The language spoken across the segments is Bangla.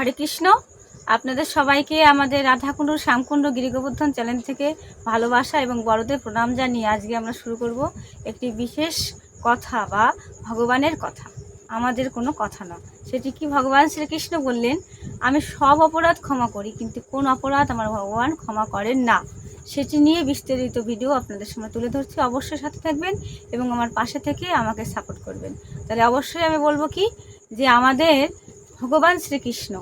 হরে কৃষ্ণ। আপনাদের সবাইকে আমাদের রাধাকুণ্ড, শ্যামকুণ্ড, গিরিগোবর্ধন চ্যানেল থেকে ভালোবাসা এবং বড়দের প্রণাম জানিয়ে আজকে আমরা শুরু করব একটি বিশেষ কথা বা ভগবানের কথা। আমাদের কোনো কথা না সেটি কি ভগবান শ্রীকৃষ্ণ বললেন, আমি সব অপরাধ ক্ষমা করি, কিন্তু কোন অপরাধ আমার ভগবান ক্ষমা করেন না? সেটি নিয়ে বিস্তারিত ভিডিও আপনাদের সামনে তুলে ধরছি। অবশ্যই সাথে থাকবেন এবং আমার পাশে থেকে আমাকে সাপোর্ট করবেন। তাহলে অবশ্যই আমি বলব কি, যে আমাদের ভগবান শ্রীকৃষ্ণ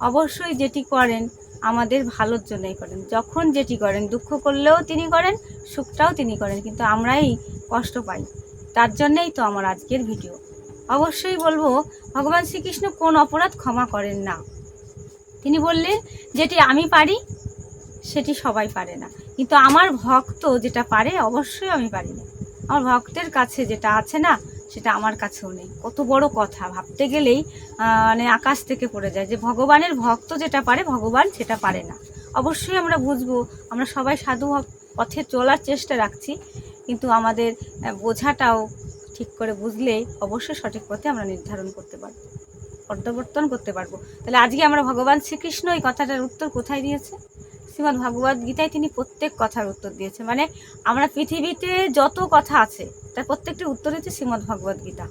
অবশ্যই যেটি করেন, আমাদের ভালোর জন্যই করেন। যখন যেটি করেন, দুঃখ করলেও তিনি করেন, সুখটাও তিনি করেন, কিন্তু আমরাই কষ্ট পাই। তার জন্যেই তো আমার আজকের ভিডিও। অবশ্যই বলব, ভগবান শ্রীকৃষ্ণ কোন অপরাধ ক্ষমা করেন না। তিনি বললেন, যেটি আমি পারি, সেটি সবাই পারে না। কিন্তু আমার ভক্ত যেটা পারে, অবশ্যই আমি পারি না। আমার ভক্তের কাছে যেটা আছে না সেটা আমার কাছেও নেই। কত বড় কথা। ভাবতে গেলেই মানে আকাশ থেকে পড়ে যায় যে ভগবানের ভক্ত যেটা পারে, ভগবান সেটা পারে না। অবশ্যই আমরা বুঝব, আমরা সবাই সাধু পথে চলার চেষ্টা রাখছি, কিন্তু আমাদের বোঝাটাও ঠিক করে বুঝলেই অবশ্যই সঠিক পথে আমরা নির্ধারণ করতে পারব, পর্যবর্তন করতে পারব। তাহলে আজকে আমরা ভগবান শ্রীকৃষ্ণ এই কথাটার উত্তর কোথায় দিয়েছে? শ্রীমদ্ ভগবদ গীতায় তিনি প্রত্যেক কথার উত্তর দিয়েছে মানে আমরা পৃথিবীতে যত কথা আছে, তার প্রত্যেকটি উত্তর হচ্ছে শ্রীমদ্ ভগবদ গীতা।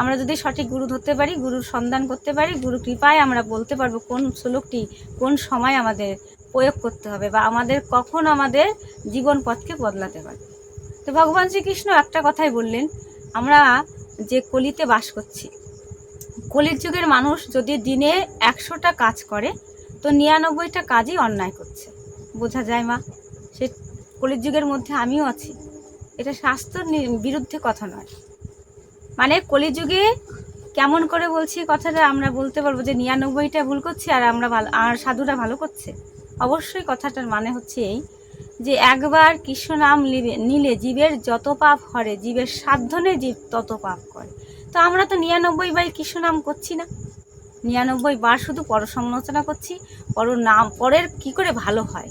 আমরা যদি সঠিক গুরু ধরতে পারি, গুরুর সন্ধান করতে পারি গুরু কৃপায় আমরা বলতে পারব কোন শ্লোকটি কোন সময় আমাদের প্রয়োগ করতে হবে বা আমাদের কখন আমাদের জীবন পথকে বদলাতে পারে। তো ভগবান শ্রীকৃষ্ণ একটা কথাই বললেন, আমরা যে কলিতে বাস করছি, কলির যুগের মানুষ যদি দিনে একশোটা কাজ করে তো নিরানব্বইটা কাজই অন্যায় করছে। বোঝা যায় মা, সে কলির যুগের মধ্যে আমিও আছি। এটা স্বাস্থ্য বিরুদ্ধে কথা নয়। মানে কলিযুগে কেমন করে বলছি কথাটা আমরা বলতে পারব যে নিরানব্বইটা ভুল করছি আর আমরা ভালো, আর সাধুরা ভালো করছে। অবশ্যই কথাটার মানে হচ্ছে এই যে একবার কৃষ্ণ নাম নিলে জীবের যত পাপ হরে, জীবের সাধ্যনে জীব তত পাপ করে। তো আমরা তো নিরানব্বই বাই কৃষ্ণ নাম করছি না। নিরানব্বই বার শুধু পর সমালোচনা করছি, পর নাম পরের কি করে ভালো হয়?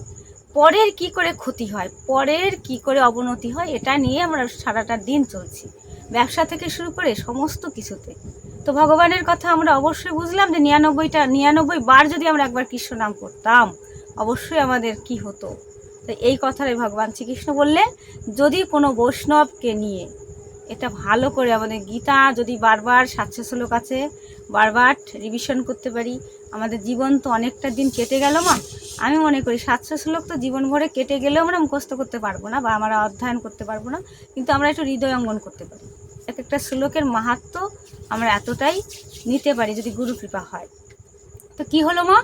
পরের কি করে ক্ষতি হয়? পরের কি করে অবনতি হয়? এটা নিয়ে আমরা সারাটা দিন চলছি। ব্যবসা থেকে শুরু করে সমস্ত কিছুতে। তো ভগবানের কথা আমরা অবশ্যই বুঝলাম যে নিরানব্বইটা, নিরানব্বই বার যদি আমরা একবার কৃষ্ণ নাম করতাম, অবশ্যই আমাদের কি হতো? তো এই কথাটাই ভগবান শ্রীকৃষ্ণ বললেন, যদি কোনো বৈষ্ণবকে নিয়ে, এটা ভালো করে আমাদের গীতা যদি বারবার সাতশো শ্লোক আছে বারবার রিভিশন করতে পারি। আমাদের জীবন তো অনেকটা দিন কেটে গেল মা। আমি মনে করি সাতশো শ্লোক তো জীবন ভরে কেটে গেলেও আমরা মুখস্থ করতে পারব না বা আমরা অধ্যয়ন করতে পারব না। কিন্তু আমরা একটু হৃদয় অঙ্গন করতে পারি। এক একটা শ্লোকের মাহাত্ম আমরা এতটাই নিতে পারি যদি গুরু কৃপা হয়। তো কি হলো মা?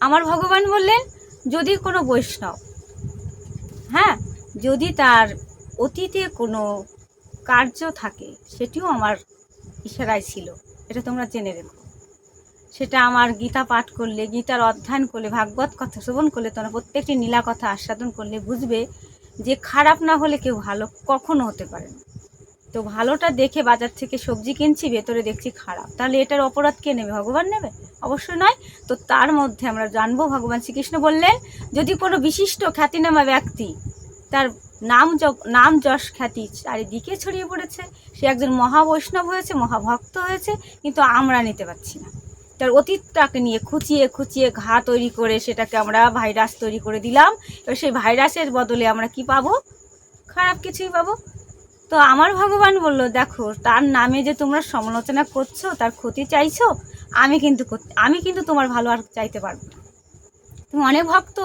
আমার ভগবান বললেন, যদি কোনো বৈষ্ণব হ্যাঁ যদি তার অতীতে কোনো কার্য থাকে, সেটিও আমার ইশারায় ছিল। এটা তোমরা জেনে রেখো। সেটা আমার গীতা পাঠ করলে, গীতার অধ্যয়ন করলে, ভাগবত কথা শ্রবণ করলে, তোমরা প্রত্যেকটি নীলা কথা আস্বাদন করলে বুঝবে যে খারাপ না হলে কেউ ভালো কখনো হতে পারে না। তো ভালোটা দেখে বাজার থেকে সবজি কিনছি, ভেতরে দেখছি খারাপ। তাহলে এটার অপরাধ কে নেবে? ভগবান নেবে? অবশ্যই নয়। তো তার মধ্যে আমরা জানব, ভগবান শ্রীকৃষ্ণ বললেন, যদি কোনো বিশিষ্ট খ্যাতিনামা ব্যক্তি তার নাম নাম যশ খ্যাতি চারিদিকে ছড়িয়ে পড়েছে। সে একজন মহাবৈষ্ণব হয়েছে, মহাভক্ত হয়েছে, কিন্তু আমরা নিতে পারছি না। তার অতীতটাকে নিয়ে খুঁচিয়ে খুঁচিয়ে ঘা তৈরি করে সেটাকে আমরা ভাইরাস তৈরি করে দিলাম। এবার সেই ভাইরাসের বদলে আমরা কি পাবো? খারাপ কিছুই পাবো। তো আমার ভগবান বলল, দেখো, তার নামে যে তোমরা সমালোচনা করছ, তার ক্ষতি চাইছো, আমি কিন্তু আমি কিন্তু তোমার ভালো আর চাইতে পারব না। তুমি অনেক ভক্ত,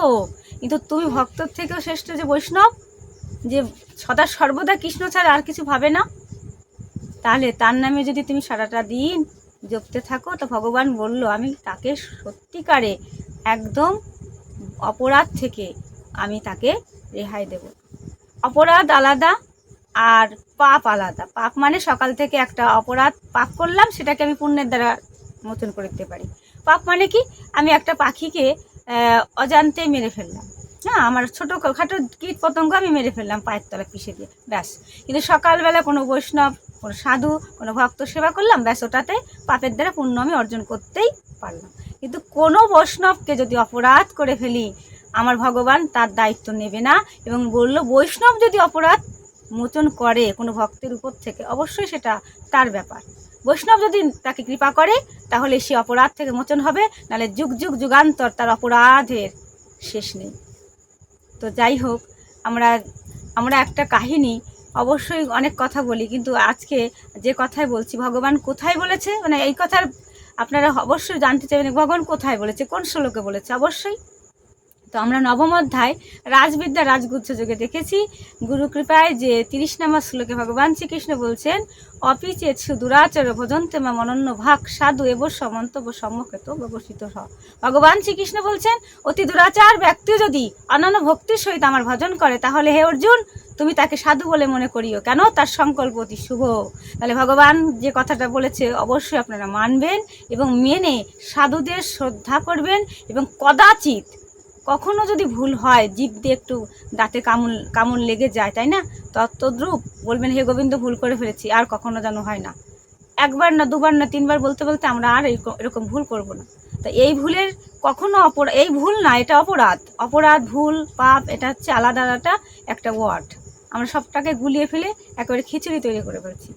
কিন্তু তুমি ভক্তর থেকেও শ্রেষ্ঠ যে বৈষ্ণব যে সদা সর্বদা কৃষ্ণ ছাড়া আর কিছু ভাবে না। তাহলে তার নামে যদি তুমি সারাটা দিন জপতে থাকো, তো ভগবান বলল, আমি তাকে সত্যিকারে একদম অপরাধ থেকে আমি তাকে রেহাই দেব। অপরাধ আলাদা আর পাপ আলাদা। পাপ মানে সকাল থেকে একটা অপরাধ পাপ করলাম, সেটাকে আমি পুণ্যের দ্বারা মতন করে দিতে পারি। পাপ মানে কি? আমি একটা পাখিকে অজান্তে মেরে ফেললাম। হ্যাঁ আমার ছোটো খাটো কীট পতঙ্গ আমি মেরে ফেললাম পায়ের তলা পিষে দিয়ে, ব্যাস। কিন্তু সকালবেলা কোনো বৈষ্ণব, কোনো সাধু, কোনো ভক্ত সেবা করলাম, ব্যাস ওটাতে পাপের দ্বারা পুণ্য আমি অর্জন করতেই পারলাম। কিন্তু কোনো বৈষ্ণবকে যদি অপরাধ করে ফেলি, আমার ভগবান তার দায়িত্ব নেবে না এবং বলল, বৈষ্ণব যদি অপরাধ মোচন করে কোনো ভক্তের উপর থেকে, অবশ্যই সেটা তার ব্যাপার। বৈষ্ণব যদি তাকে কৃপা করে, তাহলে সে অপরাধ থেকে মোচন হবে, নাহলে যুগ যুগ যুগান্তর তার অপরাধের শেষ নেই। তো যাই হোক, আমরা আমরা একটা কাহিনী অবশ্যই অনেক কথা বলি, কিন্তু আজকে যে কথাই বলছি, ভগবান কোথায় বলেছে? মানে এই কথার আপনারা অবশ্যই জানতে চাইবেন, ভগবান কোথায় বলেছে? কোন শ্লোকে বলেছে? অবশ্যই তো আমরা নবম অধ্যায় রাজবিদ্যা রাজগুচ্ছ যুগে দেখেছি। গুরু কৃপায় যে তিরিশ নম্বর শ্লোকে ভগবান শ্রীকৃষ্ণ বলছেন অপিচেত সুদুরাচর ভজন্তে মা অনন্য ভাগ সাধু এব সমন্তব্য সম্মুখেত ব্যবস্থিত হ। ভগবান শ্রীকৃষ্ণ বলছেন, অতি দুরাচার ব্যক্তি যদি অনন্য ভক্তির সহিত আমার ভজন করে, তাহলে হে অর্জুন, তুমি তাকে সাধু বলে মনে করিও। কেন? তার সংকল্প অতি শুভ। তাহলে ভগবান যে কথাটা বলেছে, অবশ্যই আপনারা মানবেন এবং মেনে সাধুদের শ্রদ্ধা করবেন এবং কদাচিৎ কখনো যদি ভুল হয়, জিভ দিয়ে একটু দাঁতে কামড় কামড় লেগে যায়, তাই না? তদ্রূপ বলবেন, হে গোবিন্দ, ভুল করে ফেলেছি, আর কখনো যেন হয় না। একবার না, দুবার না, তিনবার বলতে বলতে আমরা আর এরকম ভুল করব না। তো এই ভুলের কখনো অপরাধ এই ভুল না, এটা অপরাধ। অপরাধ, ভুল, পাপ, এটা হচ্ছে আলাদা আলাদা একটা ওয়ার্ড। আমরা সবটাকে গুলিয়ে ফেলে একেবারে খিচুড়ি তৈরি করে ফেলছি।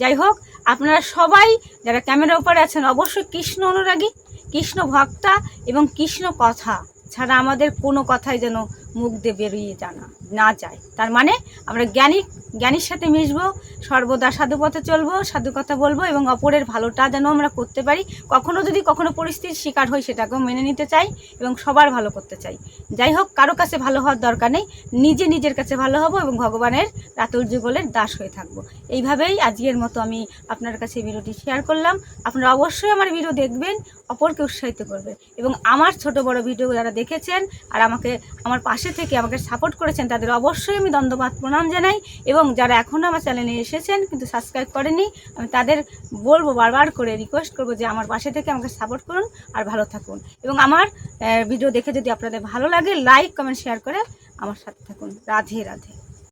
যাই হোক, আপনারা সবাই যারা ক্যামেরা উপরে আছেন, অবশ্যই কৃষ্ণ অনুরাগী, কৃষ্ণ ভক্তা এবং কৃষ্ণ কথা। ছাড়া আমাদের কোনো কথাই যেন মুখ দিয়ে বেরিয়ে জানা না যায়। তার মানে আমরা জ্ঞানী, জ্ঞানীর সাথে মিশবো, সর্বদা সাধু পথে চলবো, সাধু কথা বলব এবং অপরের ভালোটা যেন আমরা করতে পারি। কখনো যদি কখনো পরিস্থিতির শিকার হই সেটাকেও মেনে নিতে চাই এবং সবার ভালো করতে চাই। যাই হোক, কারও কাছে ভালো হওয়ার দরকার নেই। নিজে নিজের কাছে ভালো হব এবং ভগবানের রাতুল যুগলের দাস হয়ে থাকব। এইভাবেই আজকের মতো আমি আপনার কাছে ভিডিওটি শেয়ার করলাম। আপনারা অবশ্যই আমার ভিডিও দেখবেন, অপরকে উৎসাহিত করবেন। এবং আমার ছোট বড় ভিডিও যারা দেখেছেন আর আমাকে, আমার পাশে থেকে আমাকে সাপোর্ট করেছেন তাদের অবশ্যই আমি দণ্ডবাদ প্রণাম জানাই এবং যারা এখনও আমার চ্যানেলে এসেছেন কিন্তু সাবস্ক্রাইব করেনি আমি তাদের বলব বারবার করে রিকোয়েস্ট করব যে আমার পাশে থেকে আমাকে সাপোর্ট করুন আর ভালো থাকুন। এবং আমার ভিডিও দেখে যদি আপনাদের ভালো লাগে লাইক কমেন্ট শেয়ার করে আমার সাথে থাকুন। রাধে রাধে।